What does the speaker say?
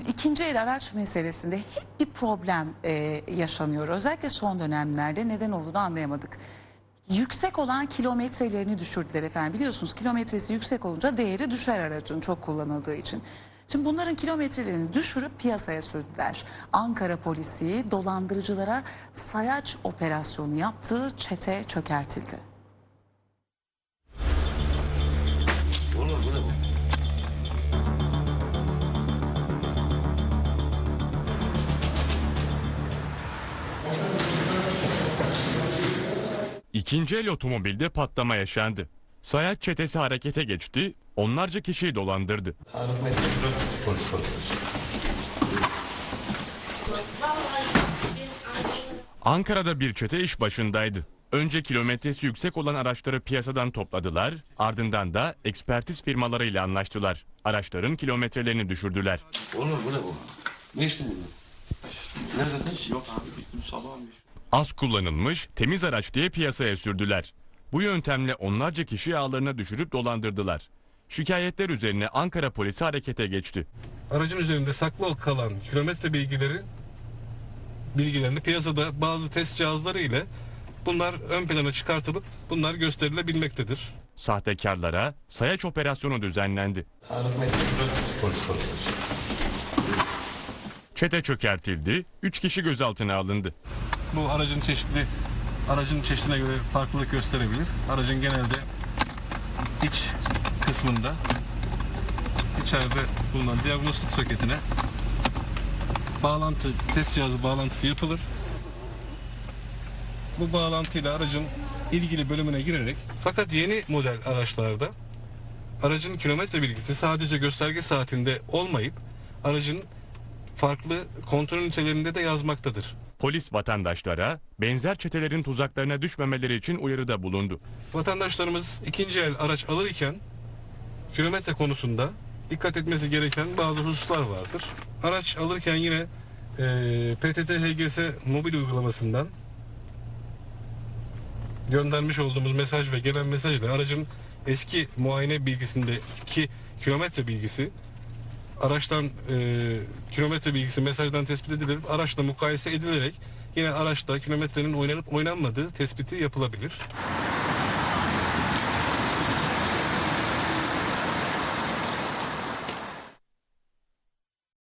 İkinci el araç meselesinde hep bir problem e, yaşanıyor. Özellikle son dönemlerde neden olduğunu anlayamadık. Yüksek olan kilometrelerini düşürdüler efendim. Biliyorsunuz kilometresi yüksek olunca değeri düşer aracın çok kullanıldığı için. Şimdi bunların kilometrelerini düşürüp piyasaya sürdüler. Ankara polisi dolandırıcılara sayaç operasyonu yaptığı çete çökertildi. İkinci el otomobilde patlama yaşandı. Sayaç çetesi harekete geçti, onlarca kişiyi dolandırdı. Ankara'da bir çete iş başındaydı. Önce kilometresi yüksek olan araçları piyasadan topladılar, ardından da ekspertiz firmalarıyla anlaştılar. Araçların kilometrelerini düşürdüler. Olur bu ne bu? Ne içtin bunu? Nerede sen? Yok abi bittim sabah almış. Az kullanılmış, temiz araç diye piyasaya sürdüler. Bu yöntemle onlarca kişi ağlarına düşürüp dolandırdılar. Şikayetler üzerine Ankara polisi harekete geçti. aracın üzerinde saklı kalan kilometre bilgileri bilgilerini piyasada bazı test cihazları ile bunlar ön plana çıkartılıp bunlar gösterilebilmektedir. Sahtekarlara sayaç operasyonu düzenlendi. Tarık Metin polis polis. Çete çökertildi, 3 kişi gözaltına alındı. Bu aracın çeşitli aracın çeşidine göre farklılık gösterebilir. Aracın genelde iç kısmında içeride bulunan diagnostik soketine bağlantı test cihazı bağlantısı yapılır. Bu bağlantıyla aracın ilgili bölümüne girerek fakat yeni model araçlarda aracın kilometre bilgisi sadece gösterge saatinde olmayıp aracın farklı kontrol ünitelerinde de yazmaktadır. Polis vatandaşlara benzer çetelerin tuzaklarına düşmemeleri için uyarıda bulundu. Vatandaşlarımız ikinci el araç alırken kilometre konusunda dikkat etmesi gereken bazı hususlar vardır. Araç alırken yine eee PTT HGS mobil uygulamasından göndermiş olduğumuz mesaj ve gelen mesajla aracın eski muayene bilgisindeki kilometre bilgisi araçtan eee, kilometre bilgisi mesajdan tespit edilir. Araçla mukayese edilerek yine araçta kilometrenin oynanıp oynanmadığı tespiti yapılabilir.